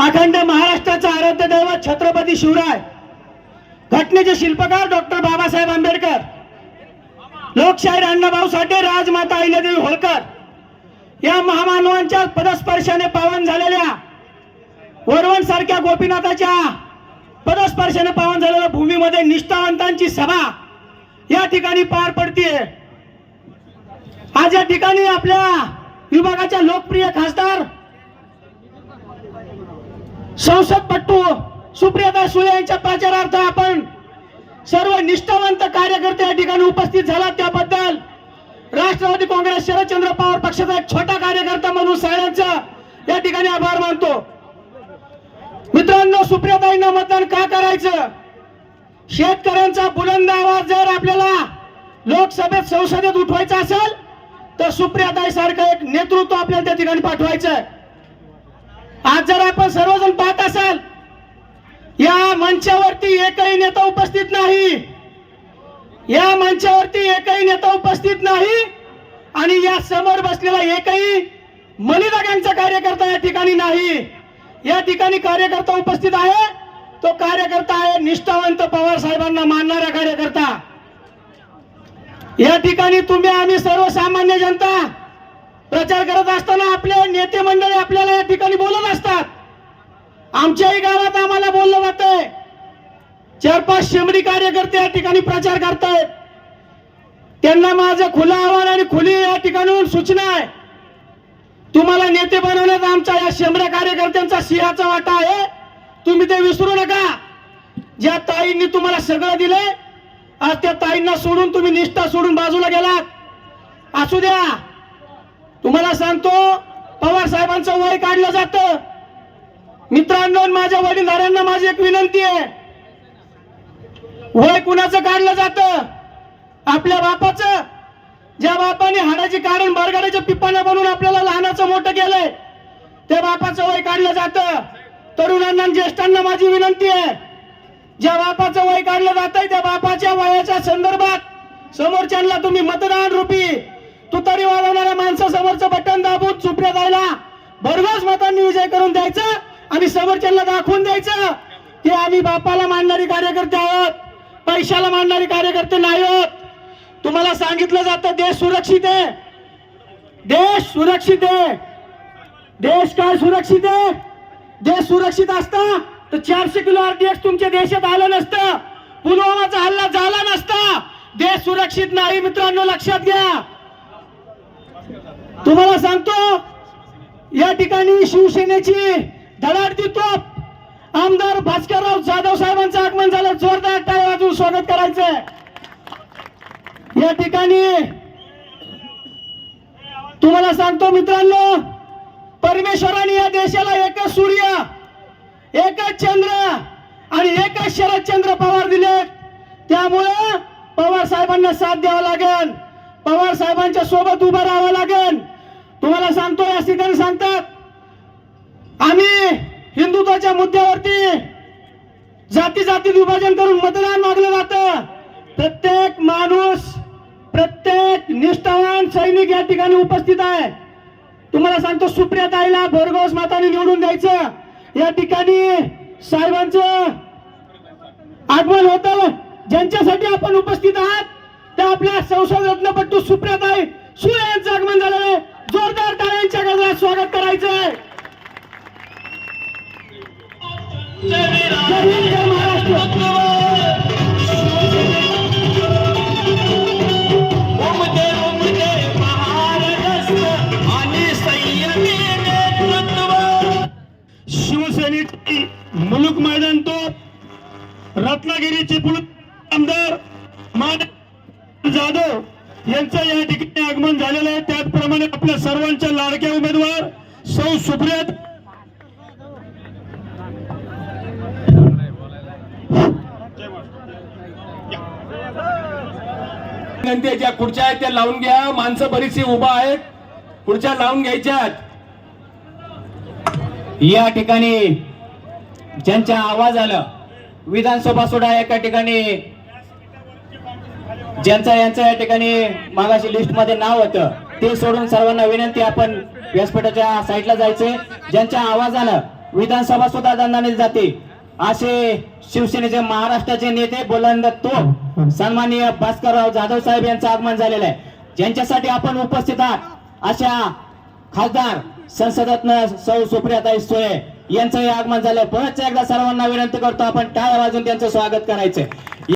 अखंड महाराष्ट्राचा आराध्य दैवत छत्रपती शिवराय. घटनेचे शिल्पकार डॉक्टर बाबासाहेब आंबेडकर. लोकशाहीर अण्णाभाऊ साठे राजमाता अहिल्यादेवी होळकर. या महामानवांच्या पदस्पर्शाने पावन झालेल्या वरवण सारख्या गोपीनाथाच्या पदस्पर्शाने पावन झालेल्या भूमीमध्ये निष्ठावंतांची सभा या ठिकाणी पार पडतीये. आज या ठिकाणी आपल्या विभागाच्या लोकप्रिय खासदार संसदपट्टू सुप्रियाता सुळे यांच्या प्रचारार्थ आपण सर्व निष्ठावंत कार्यकर्ते या ठिकाणी उपस्थित झाला त्याबद्दल राष्ट्रवादी काँग्रेस शरदचंद्र पवार पक्षाचा एक छोटा कार्यकर्ता म्हणून सगळ्यांचा या ठिकाणी आभार मानतो. मित्रांनो सुप्रियाताईंना मतदान का करायचं? शेतकऱ्यांचा बुलंद आवाज जर आपल्याला लोकसभेत संसदेत उठवायचा असेल तर सुप्रियाताई सारखं एक नेतृत्व आपल्याला त्या ठिकाणी पाठवायचं आहे आज जर आपण सर्वजण पाहत असाल या मंचावरती एकही नेता उपस्थित नाही. या मंचावरती एकही नेता उपस्थित नाही आणि या समोर बसलेला एकही मलिदागांचा कार्यकर्ता या ठिकाणी नाही. या ठिकाणी कार्यकर्ता उपस्थित आहे. तो कार्यकर्ता आहे निष्ठावंत पवार साहेबांना मानणारा कार्यकर्ता. या ठिकाणी तुम्ही आम्ही सर्वसामान्य जनता प्रचार करत असताना आपले नेते मंडळी आपल्याला या ठिकाणी बोलत असतात. आमच्याही गावात आम्हाला बोललं जातंय. चार पाच शेमडी कार्यकर्ते या ठिकाणी प्रचार करतायत. त्यांना माझं खुलं आव्हान आणि खुली या ठिकाणून सूचना आहे. तुम्हाला नेते बनवण्यात आमच्या या शेमड्या कार्यकर्त्यांचा सिंहाचा वाटा आहे. तुम्ही ते विसरू नका. ज्या ताईंनी तुम्हाला सगळं दिलंय आज त्या ताईंना सोडून तुम्ही निष्ठा सोडून बाजूला गेलात. असू द्या. तुम्हाला सांगतो पवार साहेबांचं वय काढलं जातं. मित्रांनो माझ्या वडीलधाऱ्यांना माझी एक विनंती आहे. वय कुणाचं काढलं जातं? आपल्या बापाचं. ज्या बापाने हाडाची कारण बरगाड्याच्या पिपाने बनवून आपल्याला लहानाचं मोठं केलंय त्या बापाचं वय काढलं जातं. तरुणांना ज्येष्ठांना माझी विनंती आहे. ज्या बापाचं वय काढलं जात त्या बापाच्या वयाच्या संदर्भात समोरच्यांना तुम्ही मतदान रूपी तुतारी वाजवणाऱ्या माणसासमोरचं बटन दाबून चुपड्या जायला भरघोस मतांनी विजय करून द्यायचं आणि समोरच्यांना दाखवून द्यायचं की आम्ही बापाला मानणारी कार्यकर्ते आहोत पैशाला मानणारे कार्यकर्ते नाही आहोत. तुम्हाला सांगितलं जातं देश सुरक्षित आहे. देश सुरक्षित आहे. देश काय सुरक्षित आहे? देश सुरक्षित असता तर चारशे किलो आरडीएक्स तुमच्या देशात आलं नसतं. पुलवामाचा हल्ला झाला नसता. देश सुरक्षित नाही मित्रांनो लक्षात घ्या. तुम्हाला सांगतो या ठिकाणी शिवसेनेची धडाडती तोप आमदार भास्करराव जाधव साहेबांचं आगमन झालं. जोरदार टाळ्या वाजून स्वागत करायचंय या ठिकाणी तुम्हाला सांगतो मित्रांनो परमेश्वराने या देशाला एकच सूर्य एकच चंद्र आणि एकच शरदचंद्र पवार दिले. त्यामुळे पवार साहेबांना साथ द्यावा लागेल. पवार साहेबांच्या सोबत उभं राहावं लागेल. तुम्हाला सांगतो या ठिकाणी सांगतात. आम्ही हिंदुत्वाच्या मुद्द्यावरती जाती जातीत विभाजन करून मतदान मागलं जातं. प्रत्येक माणूस प्रत्येक निष्ठावान सैनिक या ठिकाणी उपस्थित आहे. तुम्हाला सांगतो सुप्रिया ताईला भोरगोस माताने निवडून द्यायचं. या ठिकाणी साहेबांचं आगमन होतं. ज्यांच्यासाठी आपण उपस्थित आहात त्या आपल्या संसद रत्नपट्टू सुप्रियाताई सुळे यांचं आगमन झालेलं आहे. जोरदार टाळ्यांच्या गजरात स्वागत करायचं आहे जय हिंद, जय महाराष्ट्र. उमदे उमदे महाराष्ट्र आणि संयमी नेतृत्व. शिवसेनेची मुलुक मैदान तो रत्नागिरीचे पुलक आमदार मान जाधव. यांचं या ठिकाणी आगमन झालेलं आहे. त्याचप्रमाणे आपल्या सर्वांच्या लाडक्या उमेदवार सौ सुप्रिया विनंती ज्या खुर्च्या आहेत त्या लावून घ्या. माणसं बरीचशी उभा आहेत. खुर्च्या लावून घ्यायच्यात या ठिकाणी ज्यांच्या आवाज आलं विधानसभा सोडा एका ठिकाणी. ज्यांचं यांचं या ठिकाणी मागाशी लिस्टमध्ये नाव होतं ते सोडून सर्वांना विनंती आपण व्यासपीठाच्या साईडला जायचे ज्यांच्या आवाजानं विधानसभा सुद्धा दंडाने जाते असे शिवसेनेचे महाराष्ट्राचे नेते बुलंद तो सन्माननीय भास्करराव जाधव साहेब यांचं आगमन झालेलं आहे. ज्यांच्यासाठी आपण उपस्थित आहात अशा खासदार संसदरत्न सौ सुप्रियाताई सोये यांचंही आगमन झालंय. परत एकदा सर्वांना विनंती करतो आपण टाळ्या वाजून त्यांचं स्वागत करायचं